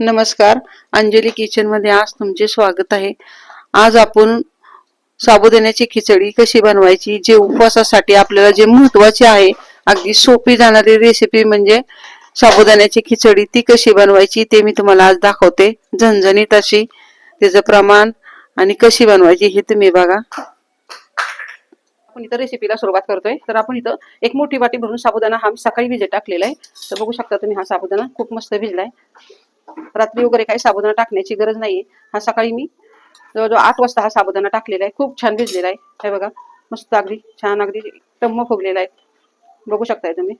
नमस्कार. अंजली किचनमध्ये आज तुमचे स्वागत आहे. आज आपण साबुदाण्याची खिचडी कशी बनवायची जे उपवासासाठी आपल्याला जे महत्त्वाचे आहे अगदी सोपी जाणारी रेसिपी म्हणजे साबुदाण्याची खिचडी ती कशी बनवायची ते मी तुम्हाला आज दाखवते. झणझणीत अशी त्याचं प्रमाण आणि कशी बनवायची हे तुम्ही बघा. आपण इथं रेसिपीला सुरुवात करतोय. तर आपण इथं एक मोठी वाटी भरून साबुदाणा हा सकाळी भिजत टाकलेला आहे. तर बघू शकता तुम्ही हा साबुदाणा खूप मस्त भिजलाय. रात्री वगैरे काही साबुदाणा टाकण्याची गरज नाहीये. हा सकाळी मी जवळजवळ आठ वाजता हा साबुदाणा टाकलेला आहे. खूप छान भिजलेला आहे. हे बघा मस्त अगदी छान अगदी टम्म फुगलेला आहे. बघू शकताय तुम्ही.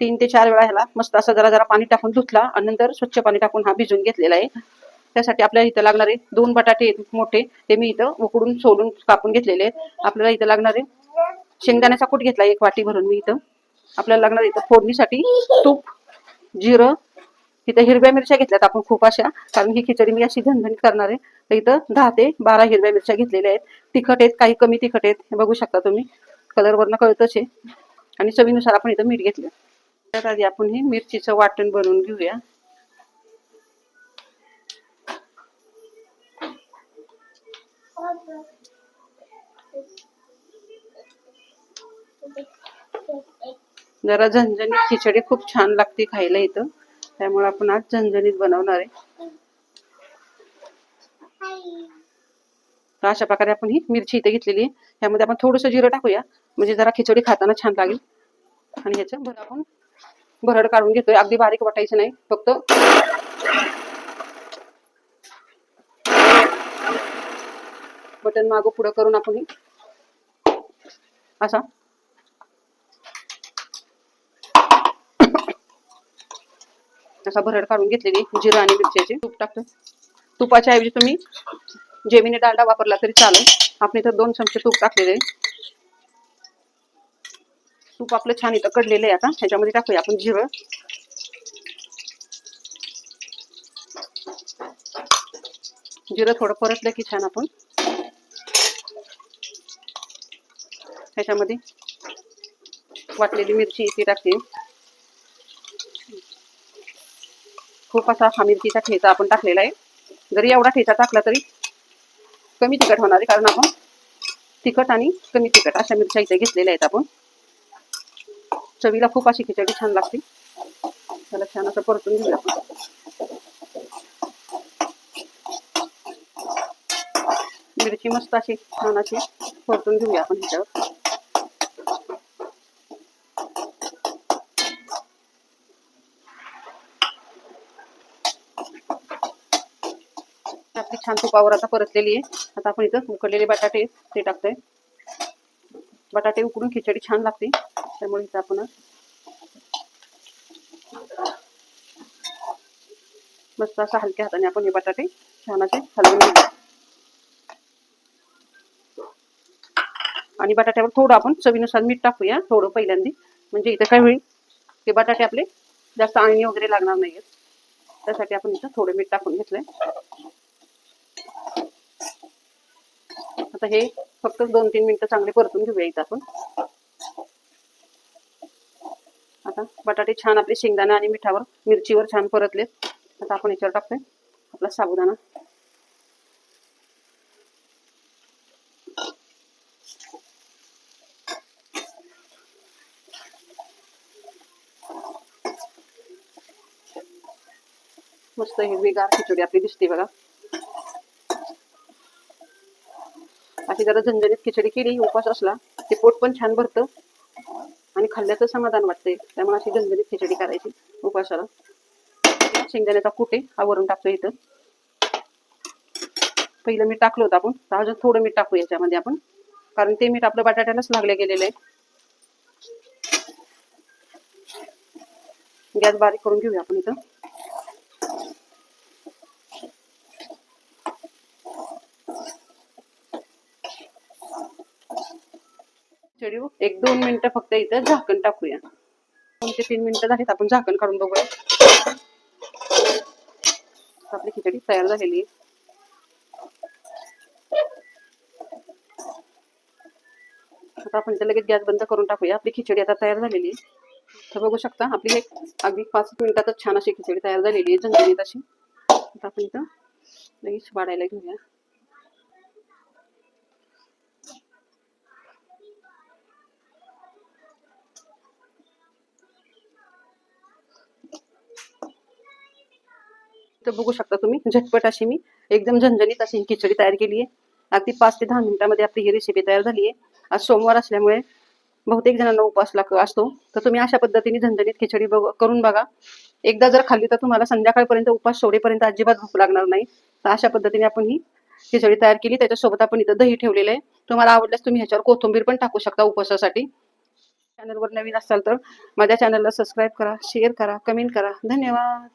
तीन ते चार वेळा ह्याला मस्त असं जरा जरा पाणी टाकून धुतला आणि नंतर स्वच्छ पाणी टाकून हा भिजून घेतलेला आहे. त्यासाठी आपल्याला इथं लागणारे दोन बटाटे मोठे. ते मी इथं उकडून सोलून कापून घेतलेले आहेत. आपल्याला इथं लागणारे शेंगदाण्याचा कूट घेतला एक वाटी भरून मी इथं. आपल्याला लागणार इथं फोडणीसाठी तूप जिरं इथं हिरव्या मिरच्या घेतल्यात. आपण खूप अशा कारण ही खिचडी मी अशी झणझणीत करणार आहे. तर इथं दहा ते बारा हिरव्या मिरच्या घेतलेल्या आहेत. तिखट आहेत काही कमी तिखट आहेत हे बघू शकता तुम्ही. कलरवरनं कळतच आहे आणि चवीनुसार आपण इथं मीठ घेतलं. त्यात आधी आपण हे मिरचीचं वाटण बनवून घेऊया. जरा झणझणीत खिचडी खूप छान लागते खायला इथं. त्यामुळे आपण आज झणझणीत बनवणार आहे. तर अशा प्रकारे आपण ही मिरची इथे घेतलेली आहे. ह्यामध्ये आपण थोडंसं जिरं टाकूया. म्हणजे जरा खिचडी खाताना छान लागेल. आणि ह्याचं भर आपण भरड काढून घेतोय. अगदी बारीक वाटायचं नाही. फक्त बटन मागं पुढं करून आपण असा असा भरड काढून घेतलेली जिरं आणि तूप टाकतो. तुपाच्या ऐवजी तुम्ही जेमिनी डालडा वापरला तरी चालेल. आपण इथं दोन चमचे तूप आहे. तूप आपलं छान इथं आहे आता. ह्याच्यामध्ये टाकूया आपण जिरं. जिरं थोडं परतलं की छान आपण. ह्याच्यामध्ये वाटलेली मिरची ती टाकते. खूप असा हा मिरचीचा ठेचा आपण टाकलेला आहे. जरी एवढा ठेचा टाकला तरी कमी तिखट होणार आहे कारण आपण तिखट आणि कमी तिखट अशा मिरच्या इथे घेतलेल्या आहेत आपण. चवीला खूप अशी खिचडी छान लागते. त्याला छान असं परतून घेऊया आपण. मिरची मस्त अशी छान अशी परतून घेऊया आपण ह्याच्यावर. आपली छान तुपावर आता परतलेली आहे. आता आपण इथं उकडलेले बटाटे ते टाकतोय. बटाटे उकडून खिचडी छान लागते. त्यामुळे इथं आपण मस्त असं हलक्या हाताने आपण हे बटाटे छान असे हलवून घेऊ. आणि बटाट्यावर थोडं आपण चवीनुसार मीठ टाकूया थोडं पहिल्यांदा. म्हणजे इथं काय होईल हे बटाटे आपले जास्त आळणी वगैरे लागणार नाहीयेत. त्यासाठी आपण इथं थोडं मीठ टाकून घेतलंय. आता हे फक्त दोन तीन मिनिटं चांगले परतून घेऊया इथं आपण. आता बटाटे छान आपले शेंगदाणा आणि मिठावर मिरचीवर छान परतलेत. आता आपण याच्यावर टाकतोय आपला साबुदाणा. मस्त हिरवीगार खिचडी आपली दिसते बघा. अशी जरा झणझणीत खिचडी केली उपवास असला ते पोट पण छान भरतं. आणि खाल्ल्याचं समाधान वाटतंय. त्यामुळे अशी झणझणीत खिचडी करायची उपवासाला शेंगदाण्याचा कुटे हा वरून टाकतो इथं. पहिलं मीठ टाकलं होतं आपण. तर अजून थोडं मीठ टाकू याच्यामध्ये आपण. कारण ते मीठ आपलं बटाट्यालाच लागले गेलेलं आहे. गॅस बारीक करून घेऊया आपण इथं. खिचडी एक दोन मिनिटं फक्त इथं झाकण टाकूया. दोन ते तीन मिनिटं झालीत आपण झाकण काढून बघूया. आपली खिचडी तयार झालेली आहे. आता आपण इथं लगेच गॅस बंद करून टाकूया. आपली खिचडी आता तयार झालेली आहे. तर बघू शकता आपली एक अगदी पाच मिनिटातच छान अशी खिचडी तयार झालेली आहे झंझणीत अशी. आता आपण इथं लगेच वाढायला घेऊया. तर बघू शकता तुम्ही झटपट अशी मी एकदम झणझणीत अशी ही खिचडी तयार केली आहे. अगदी पाच ते दहा मिनिटामध्ये आपली ही रेसिपी तयार झाली आहे. आज सोमवार असल्यामुळे बहुतेक जणांना उपवास लाग असतो. तर तुम्ही अशा पद्धतीने झणझणीत खिचडी बघ करून बघा. एकदा जर खाल्ली तर तुम्हाला संध्याकाळपर्यंत उपवास सोडेपर्यंत अजिबात भूक लागणार नाही. तर अशा पद्धतीने आपण ही खिचडी तयार केली. त्याच्यासोबत आपण इथं दही ठेवलेलं आहे. तुम्हाला आवडल्यास तुम्ही ह्याच्यावर कोथिंबीर पण टाकू शकता उपवासासाठी चॅनलवर नवीन असाल तर माझ्या चॅनलला सबस्क्राईब करा शेअर करा कमेंट करा. धन्यवाद.